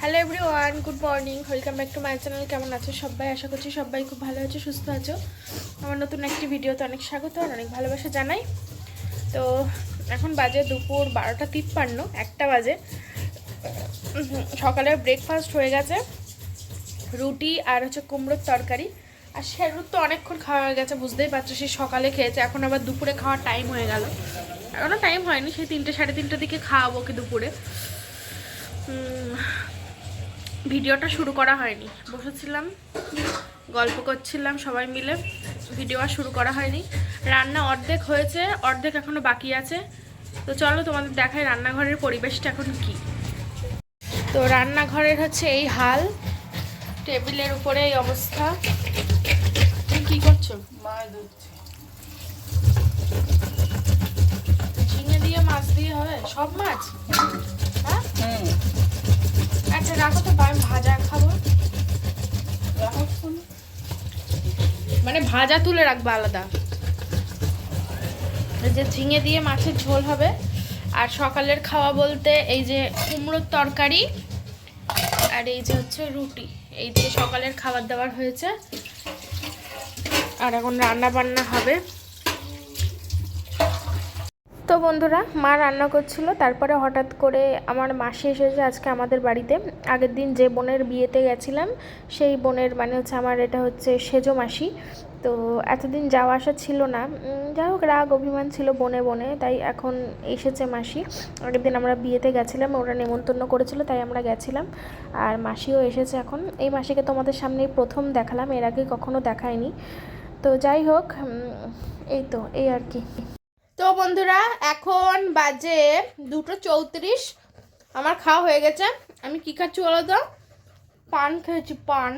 Hello everyone good morning welcome back to my channel কেমন আছো সবাই? আশা করছি সবাই খুব ভালো আছো, সুস্থ আছো। আমার নতুন একটি ভিডিওতে অনেক স্বাগত আর অনেক ভালোবাসা জানাই। তো এখন বাজে দুপুর বারোটা তিপ্পান্ন, একটা বাজে। সকালে ব্রেকফাস্ট হয়ে গেছে, রুটি আর হচ্ছে কুমড়োর তরকারি। আর সেরুর তো অনেকক্ষণ খাওয়া হয়ে গেছে, বুঝতেই পারছ সে সকালে খেয়েছে। এখন আবার দুপুরে খাওয়ার টাইম হয়ে গেল। এখনও টাইম হয়নি, সেই তিনটে, সাড়ে তিনটের দিকে খাওয়াবো কি দুপুরে। ভিডিওটা শুরু করা হয়নি। বসেছিলাম গল্প করছিলাম সবাই মিলে। ভিডিও আর শুরু করা হয়নি। রান্না অর্ধেক হয়েছে অর্ধেক এখনও বাকি আছে। তো চলো তোমাদের দেখাই রান্নাঘরের পরিবেশটা এখন কি। তো রান্নাঘরের হচ্ছে এই হাল টেবিলের উপরে এই অবস্থা। তুমি কি করছ? ঝিঙে দিয়ে মাছ দিয়ে হবে সব মাছ? হ্যাঁ? আচ্ছা রাখো তো আমি ভাজা খাব। মানে ভাজা তুলে রাখব আলাদা। যে ঝিঙে দিয়ে মাছের ঝোল হবে। আর সকালের খাওয়া বলতে এই যে কুমড়োর তরকারি আর এই যে হচ্ছে রুটি। এই দিয়ে সকালের খাবার দাবার হয়েছে। আর এখন রান্না বান্না হবে। তো বন্ধুরা, মা রান্না করছিল, তারপরে হঠাৎ করে আমার মাসি এসেছে আজকে আমাদের বাড়িতে। আগের দিন যে বোনের বিয়েতে গেছিলাম, সেই বোনের মানে হচ্ছে আমার এটা হচ্ছে সেজো মাসি। তো এতদিন যাওয়া আসা ছিল না। যাই হোক, রাগ অভিমান ছিল বনে বনে, তাই এখন এসেছে মাসি। আগের দিন আমরা বিয়েতে গেছিলাম, ওরা নেমন্তন্ন করেছিল, তাই আমরা গেছিলাম। আর মাসিও এসেছে এখন। এই মাসিকে তোমাদের সামনে প্রথম দেখালাম, এর আগে কখনো দেখায়নি। তো যাই হোক এই তো, এই আর কি। তো বন্ধুরা, এখন বাজে দুটো চৌত্রিশ। আমার খাওয়া হয়ে গেছে। আমি কি খাচ্ছি বলো তো? পান খেয়েছি, পান।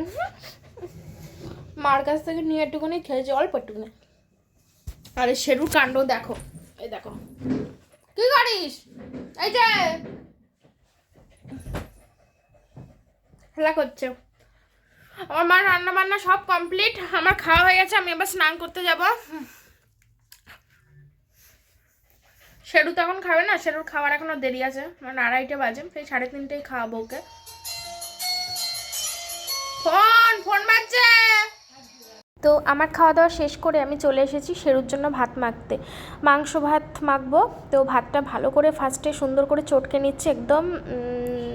মার কাছ থেকে নিয়ে একটুকুনি খেয়েছি, অল্প একটুকুনি আরে সেরুর কাণ্ড, দেখো। এই দেখো। কি করিস? এই যে। খেলা করছে। আমার মা রান্না বান্না সব কমপ্লিট। আমার খাওয়া হয়ে গেছে, আমি এবার স্নান করতে যাব। শেরু তো এখন খাবে না, শেরুর খাবার এখনও দেরি আছে। মানে আড়াইটে বাজে, সেই সাড়ে তিনটেই খাওয়াবো ওকে। ফোন ফোন বাজছে! তো আমার খাওয়া দাওয়া শেষ করে আমি চলে এসেছি শেরুর জন্য ভাত মাখতে। মাংস ভাত মাখবো, তো ভাতটা ভালো করে ফার্স্টে সুন্দর করে চটকে নিচ্ছে, একদম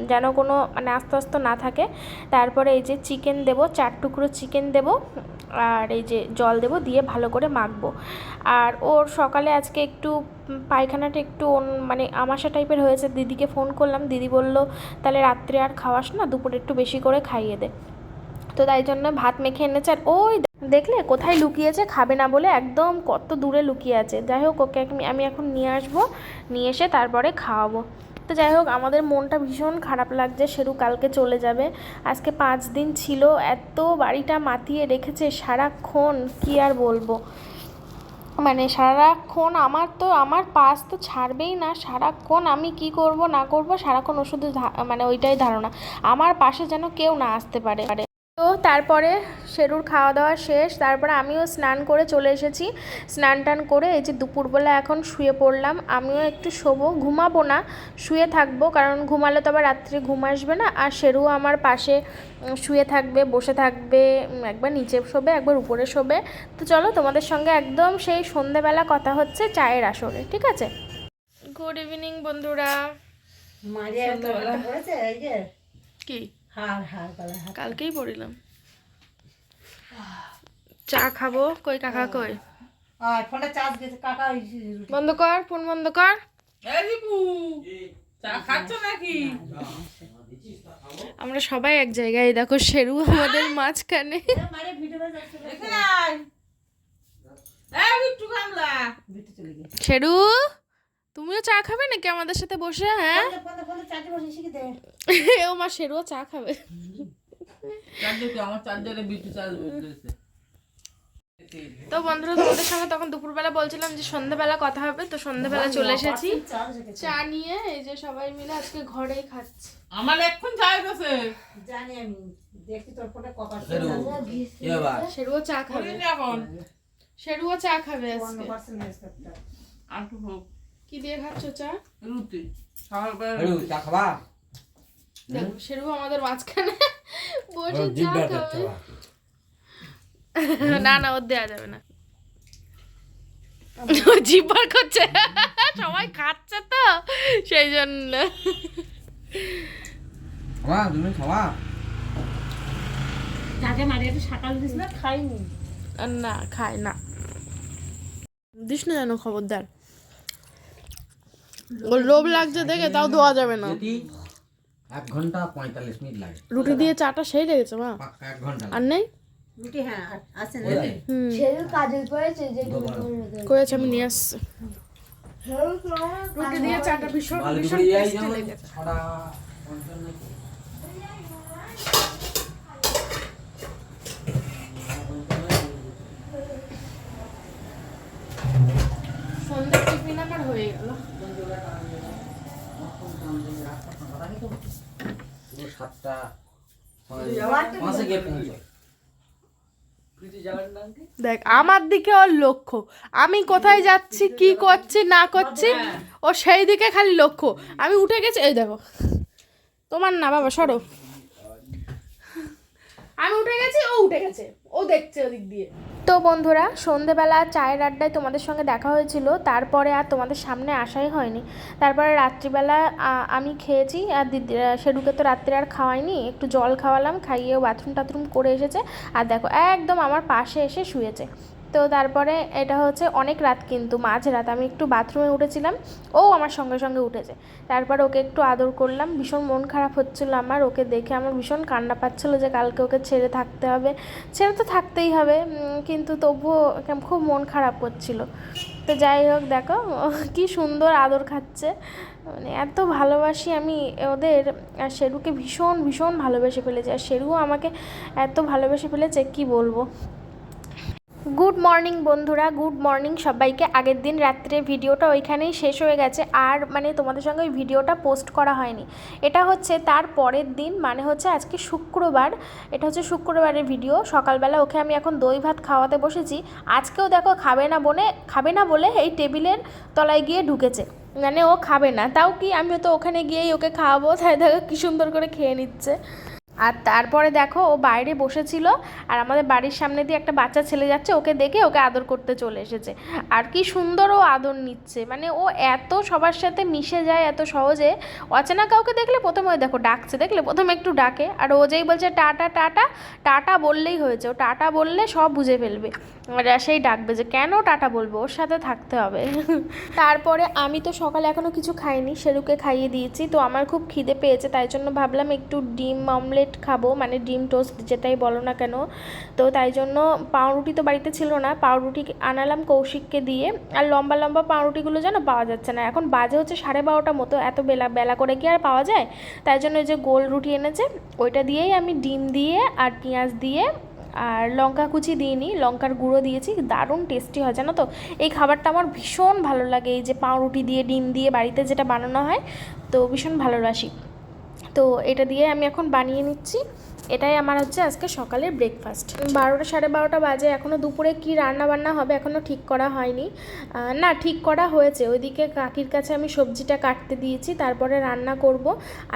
যেন কোনো মানে আস্তে আস্তে না থাকে। তারপরে এই যে চিকেন দেব, চার টুকরো চিকেন দেব, আর এই যে জল দেব, দিয়ে ভালো করে মাখবো। আর ওর সকালে আজকে একটু পায়খানাটা একটু মানে আমাশা টাইপের হয়েছে, দিদিকে ফোন করলাম, দিদি বলল, তাহলে রাত্রে আর খাওয়াস না, দুপুরে একটু বেশি করে খাইয়ে দে। তো তাই জন্য ভাত মেখে এনেছে। আর ওই দেখলে কোথায় লুকিয়েছে খাবে না বলে একদম কত দূরে লুকিয়ে আছে। যাই হোক, ওকে আমি- এখন নিয়ে আসব, নিয়ে এসে তারপরে খাওয়াবো। তো যাই হোক, আমাদের মনটা ভীষণ খারাপ লাগছে, সেরু কালকে চলে যাবে। আজকে পাঁচ দিন ছিল, এত বাড়িটা মাতিয়ে রেখেছে, সারাক্ষণ কি আর বলব? মানে সারাক্ষণ আমার তো, আমার পাস তো ছাড়বেই না, সারাক্ষণ আমি কি করব না করব, সারাক্ষণ ও শুধু ধা- মানে ওইটাই ধারণা। আমার পাশে যেন কেউ না আসতে পারে। তো তারপরে শেরুর খাওয়া দাওয়া শেষ। তারপরে আমিও স্নান করে চলে এসেছি। স্নান টান করে এই যে দুপুরবেলা এখন শুয়ে পড়লাম। আমিও একটু শোবো। ঘুমাবো না শুয়ে থাকব। কারণ ঘুমালে তো আবার রাত্রে ঘুম আসবে না। আর শেরুও আমার পাশে শুয়ে থাকবে বসে থাকবে একবার নিচে শোবে একবার উপরে শোবে। তো চলো তোমাদের সঙ্গে একদম সেই সন্ধেবেলা কথা হচ্ছে চায়ের আসরে ঠিক আছে? গুড ইভিনিং বন্ধুরা। কি? হার হার গলা হার কালকেই পড়িলাম। চা খাব? কই কাকা কই? আর ফোনটা চার্জ গেছে। কাকা বন্ধ কর ফোন বন্ধ কর। আমরা সবাই এক জায়গায় দেখো শেরু আমাদের মাঝখানে। শেরু? তুমিও চা খাবে নাকি আমাদের সাথে বসে? হ্যাঁ? ও মা শেরুও চা খাবে। তো বন্ধুরা তোমাদের সঙ্গে তখন দুপুরবেলা বলছিলাম যে সন্ধ্যাবেলা কথা হবে তো সন্ধ্যাবেলা চলে এসেছি। চা নিয়ে এই যে সবাই মিলে আজকে ঘরেই খাচ্ছি। আমার এক্ষুন চার্জ আছে জানি আমি দেখছি তোর ফোনে শেরুও চা খাবে। শেরুও চা খাবে আজকে। আটু হোক। কি দিয়ে খাচ্ছ চা? রুটি। চা খাবা? দেখো সেরকম আমাদের মাঝখানে বসে চা খাবে। না না ওর দেওয়া যাবে না। জিব্বার করছে। সবাই খাচ্ছে তো সেই জন্য। খাওয়া তুমি খাওয়া যাকে মারি একটু সকাল দিস না খাইনি। না খায় না। দিস না যেন খবরদার। লোভ লাগছে দেখে তাও ধোয়া যাবে না। এক ঘণ্টা পঁয়তাল্লিশ মিনিট লাগে। রুটি দিয়ে চাটা সেই লেগেছে মা। এক ঘণ্টা আর নেই? রুটি হ্যাঁ আছে না। লাগে কাজে করেছে যে করেছে আমি নিয়ে আসছি। রুটি দিয়ে চাটা ভীষণ ভীষণ লেগেছে ছটা পঞ্চান্ন কি? সন্ধ্যা টিফিন আমার হয়ে গেল। দেখ, আমার দিকে ওর লক্ষ্য। আমি কোথায় যাচ্ছি, কি করছি, না করছি, ও সেই দিকে খালি লক্ষ্য। আমি উঠে গেছি, এই দেখো। তোমার না, বাবা, সরো। আমি উঠে গেছি, ও উঠে গেছে। ও দেখছে ওদিক দিয়ে। তো বন্ধুরা, সন্ধেবেলা চায়ের আড্ডায় তোমাদের সঙ্গে দেখা হয়েছিল, তারপরে আর তোমাদের সামনে আসাই হয়নি। তারপরে রাত্রিবেলা আমি খেয়েছি, আর দিদি সেরুকে তো রাত্রে আর খাওয়াইনি, একটু জল খাওয়ালাম খাইয়েও বাথরুম টাথরুম করে এসেছে, আর দেখো, একদম আমার পাশে এসে শুয়েছে। তো তারপরে এটা হচ্ছে অনেক রাত কিন্তু মাঝ রাত আমি একটু বাথরুমে উঠেছিলাম, ও আমার সঙ্গে সঙ্গে উঠেছে। তারপর ওকে একটু আদর করলাম, ভীষণ মন খারাপ হচ্ছিল আমার, ওকে দেখে আমার ভীষণ কান্না পাচ্ছিলো যে কালকে ওকে ছেড়ে থাকতে হবে। ছেড়ে তো থাকতেই হবে কিন্তু তবুও খুব মন খারাপ করছিল তো যাই হোক, দেখো, কি সুন্দর আদর খাচ্ছে। মানে এত ভালোবাসি আমি ওদের, আর শেরুকে ভীষণ ভীষণ ভালোবেসে ফেলেছি। আর শেরুও আমাকে এত ভালোবেসে ফেলেছে, কি বলব? গুড মর্নিং বন্ধুরা। গুড মর্নিং সবাইকে। আগের দিন রাত্রে ভিডিওটা ওইখানেই শেষ হয়ে গেছে। আর মানে তোমাদের সঙ্গে ওই ভিডিওটা পোস্ট করা হয়নি। এটা হচ্ছে তার পরের দিন মানে হচ্ছে আজকে শুক্রবার। এটা হচ্ছে শুক্রবারের ভিডিও। সকালবেলা ওকে আমি এখন দই ভাত খাওয়াতে বসেছি। আজকেও দেখো খাবে না বলে খাবে না বলে এই টেবিলের তলায় গিয়ে ঢুকেছে। মানে ও খাবে না। তাও কি আমি তো ওখানে গিয়েই ওকে খাওয়াবো? তাই দেখো কি সুন্দর করে খেয়ে নিচ্ছে। আর তারপরে দেখো ও বাইরে বসেছিল আর আমাদের বাড়ির সামনে দিয়ে একটা বাচ্চা ছেলে যাচ্ছে, ওকে দেখে ওকে আদর করতে চলে এসেছে। আর কি সুন্দর ও আদর নিচ্ছে। মানে ও এত সবার সাথে মিশে যায় এত সহজে, অচেনা কাউকে দেখলে প্রথমে ওই দেখো ডাকছে, দেখলে প্রথমে একটু ডাকে। আর ও যেই বলছে টাটা টাটা টাটা বললেই হয়েছে। ও টাটা বললে সব বুঝে ফেলবে। সেই ডাকবে যে, কেন টাটা বলব? ওর সাথে থাকতে হবে। তারপরে আমি তো সকালে এখনও কিছু খাইনি, সেরুকে খাইয়ে দিয়েছি। তো আমার খুব খিদে পেয়েছে, তাই জন্য ভাবলাম একটু ডিম, অমলেট খাব মানে ডিম টোস্ট যেটাই বলো না কেন। তো তাই জন্য পাউরুটি তো বাড়িতে ছিল না, পাউরুটি আনালাম কৌশিককে দিয়ে। আর লম্বা লম্বা পাউরুটিগুলো যেন পাওয়া যাচ্ছে না। এখন বাজে হচ্ছে সাড়ে বারোটা মতো, এত বেলা বেলা করে কি আর পাওয়া যায়? তাই জন্য ওই যে গোল রুটি এনেছে, ওইটা দিয়েই আমি ডিম দিয়ে আর পেঁয়াজ দিয়ে আর লঙ্কা কুচি দিইনি, লঙ্কার গুঁড়ো দিয়েছি, দারুণ টেস্টি হয়, জানো তো? এই খাবারটা আমার ভীষণ ভালো লাগে, এই যে পাউরুটি দিয়ে, ডিম দিয়ে বাড়িতে যেটা বানানো হয়, তো ভীষণ ভালোবাসি তো এটা দিয়ে আমি এখন বানিয়ে নিচ্ছি। এটাই আমার হচ্ছে আজকে সকালের ব্রেকফাস্ট বারোটা, সাড়ে বারোটা বাজে এখনও দুপুরে কি রান্না বান্না হবে এখনও ঠিক করা হয়নি। না, ঠিক করা হয়েছে। ওইদিকে কাকির কাছে আমি সবজিটা কাটতে দিয়েছি, তারপরে রান্না করব।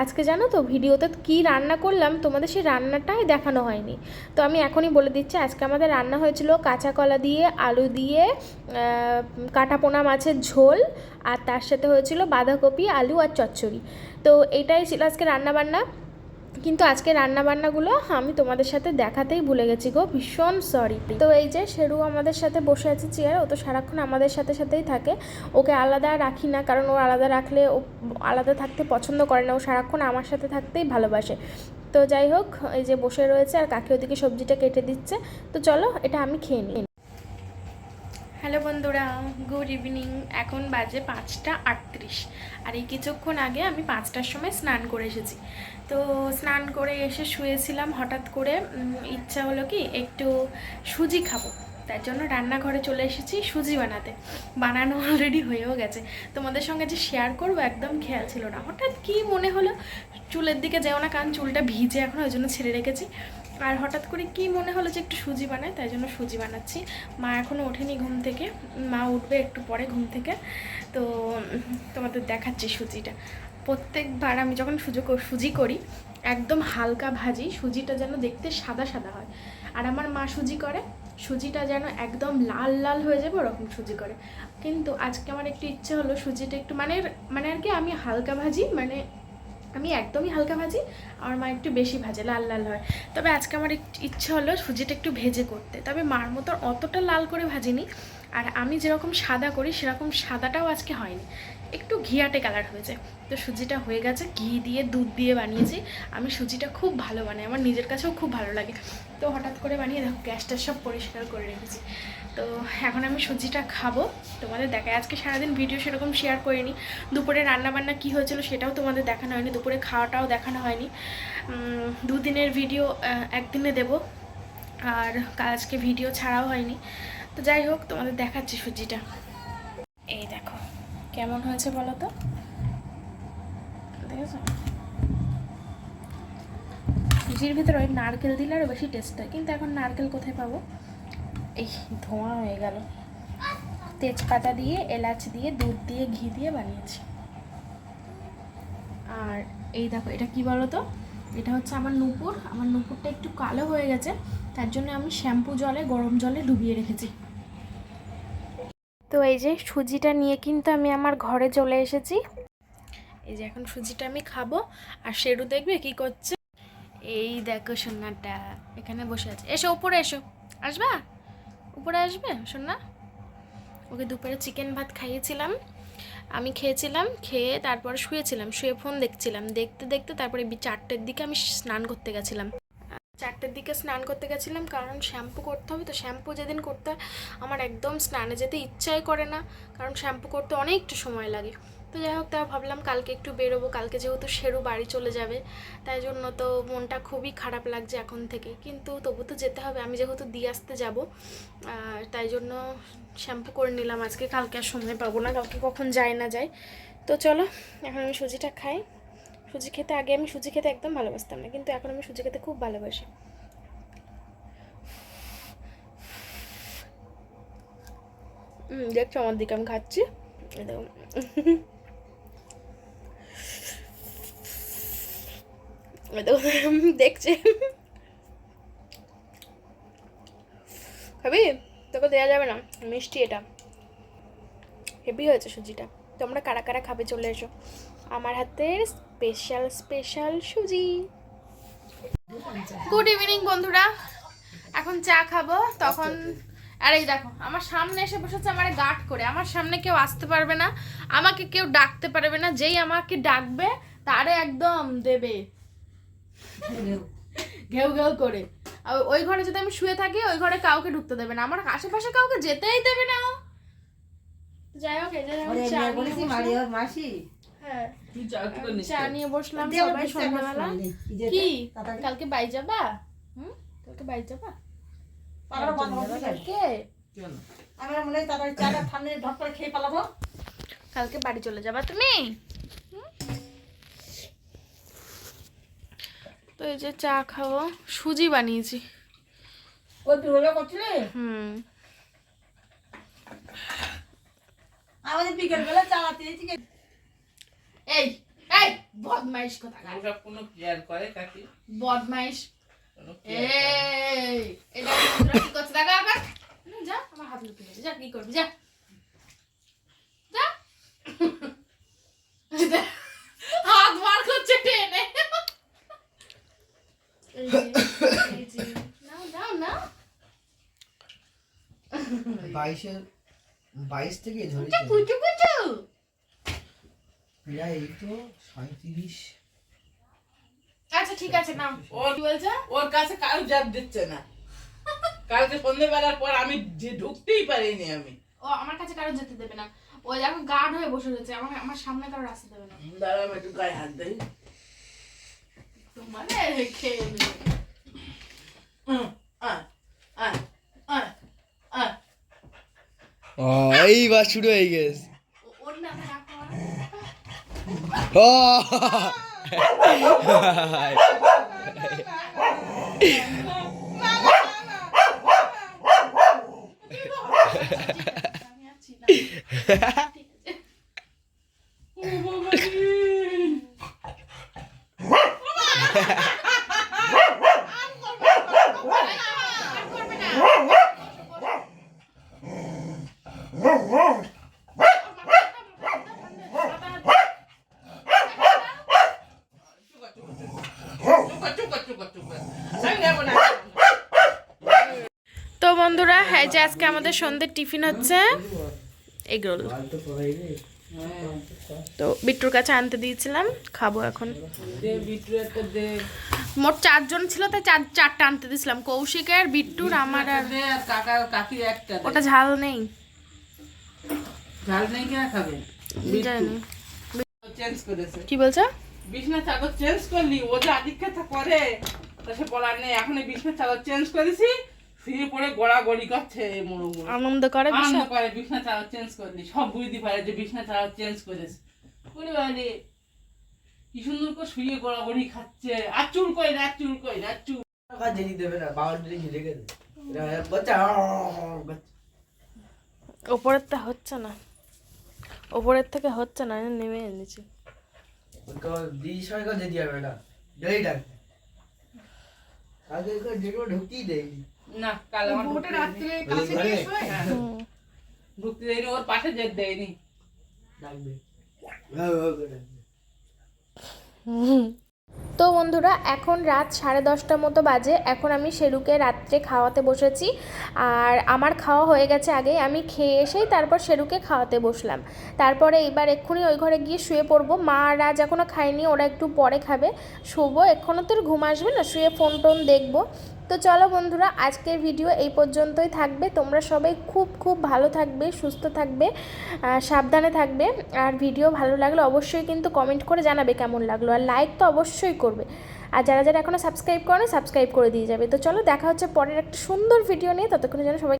আজকে জানো তো, ভিডিওতে কি রান্না করলাম, তোমাদের সেই রান্নাটাই দেখানো হয়নি। তো আমি এখনই বলে দিচ্ছি, আজকে আমাদের রান্না হয়েছিল কাঁচা কলা দিয়ে, আলু দিয়ে কাটা পোনা মাছের ঝোল, আর তার সাথে হয়েছিল বাঁধাকপি, আলু আর চচ্চড়ি। তো এটাই ছিল আজকে রান্নাবান্না। কিন্তু আজকে রান্নাবান্নাগুলো আমি তোমাদের সাথে দেখাতেই ভুলে গেছি গো, ভীষণ সরি তো এই যে শেরু আমাদের সাথে বসে আছে চেয়ারে ও তো সারাক্ষণ আমাদের সাথে সাথেই থাকে। ওকে আলাদা রাখি না, কারণ ও আলাদা রাখলে ও আলাদা থাকতে পছন্দ করে না, ও সারাক্ষণ আমার সাথে থাকতেই ভালোবাসে। তো যাই হোক, এই যে বসে রয়েছে আর কাকি ওদিকে সবজিটা কেটে দিচ্ছে। তো চলো এটা আমি খেয়ে নিই। হ্যালো বন্ধুরা, গুড ইভিনিং। এখন বাজে পাঁচটা আটত্রিশ। আর এই কিছুক্ষণ আগে আমি পাঁচটার সময় স্নান করে এসেছি। তো স্নান করে এসে শুয়েছিলাম হঠাৎ করে ইচ্ছা হলো কি একটু সুজি খাব। তার জন্য রান্নাঘরে চলে এসেছি সুজি বানাতে। বানানো অলরেডি হয়েও গেছে। তোমাদের সঙ্গে যে শেয়ার করব একদম খেয়াল ছিল না। হঠাৎ কি মনে হলো? চুলের দিকে যেও না, কারণ চুলটা ভিজে এখন, ওই জন্য ছেড়ে রেখেছি। আর হঠাৎ করে কি মনে হলো যে একটু সুজি বানাই তাই জন্য সুজি বানাচ্ছি। মা এখনও ওঠেনি ঘুম থেকে। মা উঠবে একটু পরে ঘুম থেকে। তো, তোমাদের দেখাচ্ছি সুজিটা। প্রত্যেকবার আমি যখন সুজি সুজি করি, একদম হালকা ভাজি, সুজিটা যেন দেখতে সাদা সাদা হয়। আর আমার মা সুজি করে, সুজিটা যেন একদম লাল লাল হয়ে যাবে, ওরকম সুজি করে। কিন্তু আজকে আমার একটু ইচ্ছে হলো সুজিটা একটু মানে মানে আর কি আমি হালকা ভাজি মানে আমি একদমই হালকা ভাজি আমার মা একটু বেশি ভাজে, লাল লাল হয়। তবে আজকে আমার ইচ্ছে হলো সুজিটা একটু ভেজে করতে। তবে মার মতো অতটা লাল করে ভাজিনি। আর আমি যেরকম সাদা করি, সেরকম সাদাটাও আজকে হয়নি। একটু ঘিয়াটে কালার হয়েছে। তো সুজিটা হয়ে গেছে, ঘি দিয়ে, দুধ দিয়ে বানিয়েছি। আমি সুজিটা খুব ভালো বানাই, আমার নিজের কাছেও খুব ভালো লাগে। তো হঠাৎ করে বানিয়ে দেখো, গ্যাসটা সব পরিষ্কার করে রেখেছি। তো এখন আমি সুজিটা খাব, তোমাদের দেখায় আজকে সারাদিন ভিডিও সেরকম শেয়ার করিনি। দুপুরে রান্নাবান্না কী হয়েছিল সেটাও তোমাদের দেখানো হয়নি, দুপুরে খাওয়াটাও দেখানো হয়নি। দুদিনের ভিডিও একদিনে দেব। আর আজকে ভিডিও ছাড়াও হয়নি। তো যাই হোক, তোমাদের দেখাচ্ছি সুজিটা। কেমন হয়েছে বলো তো? দেখেছ? সুজির ভিতরে ওই নারকেল দিলে আরও বেশি টেস্ট হয়। কিন্তু এখন নারকেল কোথায় পাবো? এই ধোঁয়া হয়ে গেল। তেজপাতা দিয়ে, এলাচ দিয়ে, দুধ দিয়ে, ঘি দিয়ে বানিয়েছি। আর এই দেখো, এটা কি বলো তো? এটা হচ্ছে আমার নুপুর। আমার নুপুরটা একটু কালো হয়ে গেছে। তার জন্য আমি শ্যাম্পু জলে, গরম জলে ডুবিয়ে রেখেছি। তো এই যে সুজিটা নিয়ে কিন্তু আমি আমার ঘরে চলে এসেছি। এই যে এখন সুজিটা আমি খাব। আর শেরু দেখবে কি করছে? এই দেখো সোনাটা, এখানে বসে আছে। এসো, উপরে এসো। আসবা? উপরে আসবে সোনা? ওকে দুপুরে চিকেন ভাত খাইয়েছিলাম। আমি খেয়েছিলাম, খেয়ে তারপরে শুয়েছিলাম। শুয়ে ফোন দেখছিলাম। দেখতে দেখতে তারপরে চারটের দিকে আমি স্নান করতে গেছিলাম। চারটের দিকে স্নান করতে গেছিলাম, কারণ শ্যাম্পু করতে হবে। তো শ্যাম্পু যেদিন করতে আমার একদম স্নানে যেতে ইচ্ছাই করে না, কারণ শ্যাম্পু করতে অনেকটা সময় লাগে। তো যাই হোক তা ভাবলাম কালকে একটু বেরোবো, কালকে যেহেতু সেরু বাড়ি চলে যাবে, তাই জন্য তো মনটা খুবই খারাপ লাগছে এখন থেকে। কিন্তু তবু তো যেতে হবে, আমি যেহেতু দিয়ে আসতে যাব তাই জন্য শ্যাম্পু করে নিলাম। আজকে কালকে আর সময় পাবো না, কালকে কখন যায় না যায়। তো চলো, এখন আমি সুজিটা খাই। সুজি খেতে, আগে আমি সুজি খেতে একদম ভালোবাসতাম না, কিন্তু এখন আমি সুজি খেতে খুব ভালোবাসি। দেখছ আমার দিকে আমি খাচ্ছি? এই দেখো। দেখছে। খাবি তোকে দেওয়া যাবে না, মিষ্টি এটা। হেভি হয়েছে সুজিটা। তোমরা কারা কারা খাবে চলে এসো। আমার হাতের স্পেশাল স্পেশাল সুজি। গুড ইভিনিং বন্ধুরা। এখন চা খাব তখন আর এই দেখো আমার সামনে এসে বসেছে আমার গার্ড করে। আমার সামনে কেউ আসতে পারবে না আমাকে কেউ ডাকতে পারবে না। যেই আমাকে ডাকবে তারে একদম দেবে। ঘেউ ঘেউ করে। ওই ঘরে যদি আমি শুয়ে থাকি ওই ঘরে কাউকে ঢুকতে দেবে না। আমার আশেপাশে কাউকে যেতেই দেবে না ও। যাই হোক। মাসি। চা নিস চা নিয়ে বসলাম সবাই সন্ধ্যাবেলা। কি? কালকে বাই যাবা? হুম? কালকে বাই যাবা? কালকে? মনে হয় বাড়ি চলে যাবা তুমি? তো এই যে চা খাব সুজি বানিয়েছি। হুম। আমাদের বিকেল বেলা চালাতে এই এই বদমাইশ কথা ওরা কোনো কেয়ার করে কাকি? বদমাইশ। এই এটা কি করছে? দেখা আবার। যা আমার হাত লুকিয়ে যা কি করবি? যা। যা। হাত বার করছে টেনে। বাইশের বাইশ থেকে ধরেছে। কুচু কুচু। প্রায় তো সাঁত্রিশ আচ্ছা ঠিক আছে নাও। ওর কি বলছে? ওর কাছে কারও জাত দিচ্ছে না। কালকে সন্ধ্যেবেলার পর আমি যে ঢুকতেই পারিনি আমি। ও আমার কাছে কারও যেতে দেবে না। ও এখন গার্ড হয়ে বসে রয়েছে। আমার আমার সামনে কারও রাস্তা দেবে না। দাঁড়া আমি একটু গায়ে হাত দিই। তোমারে খেয়ে আয়। এইবার শুরু হয়ে গেছে। ওর নামে Ha ha ha. আজকে আমাদের সন্ধ্যের টিফিন হচ্ছে এগরোল। তো বিট্টুর কাছে আনতে দিয়েছিলাম খাব এখন। মোট চারজন ছিল তাই চার চারটা আনতে দিয়েছিলাম। কৌশিকের বিট্টুর আমার আর ওটা ঝাল নেই। ঝাল নেই খাবে? চেঞ্জ করেছে। কি বলছো? বিছনা চাদর চেঞ্জ করলি ও যে আদিক্ষেতা করে তা সে বলার নেই। এখন বিছনা চাদর চেঞ্জ করেছি শুয়ে পড়ে গড়াগড়ি করছে মুড়ো মুড়ো আনন্দ করে আনন্দ করে বিছনা চাদর চেঞ্জ করলি সব বুঝতে পারে যে বিছনা চাদর চেঞ্জ করেছে। কি সুন্দর করে শুয়ে গড়াগড়ি খাচ্ছে। আর চুল কই না চুল কই না চুল। জেনি দেবে না বাউন্ডারি ঘিরে গেছে। বাচ্চা হচ্ছে না। ওপরের থেকে হচ্ছে না আমি নেমে এনেছি। দিদি সবাই কাছে যেতে হবে না ডেলি ডাক আগে যেগুলো ঢুকতেই দেয়নি। না কাল আমার ঢুকতে দেয়নি। হ্যাঁ, ঢুকতে দেয়নি ওর পাশে যেতে দেয়নি। ডাকবে তো বন্ধুরা এখন রাত সাড়ে দশটার মতো বাজে। এখন আমি শেরুকে রাত্রে খাওয়াতে বসেছি। আর আমার খাওয়া হয়ে গেছে আগে আমি খেয়ে এসেই তারপর শেরুকে খাওয়াতে বসলাম। তারপরে এবার এক্ষুনি ওই ঘরে গিয়ে শুয়ে পড়ব। মা আর রাজ এখনও খায়নি ওরা একটু পরে খাবে। শুবো এক্ষুনি তোর ঘুম আসবে না? শুয়ে ফোন টোন দেখব। তো চলো বন্ধুরা, আজকের ভিডিও এই পর্যন্তই থাকবে। তোমরা সবাই খুব খুব ভালো থাকবে, সুস্থ থাকবে সাবধানে থাকবে। আর ভিডিও ভালো লাগলে অবশ্যই কিন্তু কমেন্ট করে জানাবে কেমন লাগল। আর লাইক তো অবশ্যই করবে। আর যারা যারা এখনও সাবস্ক্রাইব করে সাবস্ক্রাইব করে দিয়ে যাবে। তো চলো, দেখা হচ্ছে পরের একটা সুন্দর ভিডিও নিয়ে। ততক্ষণে যেন সবাই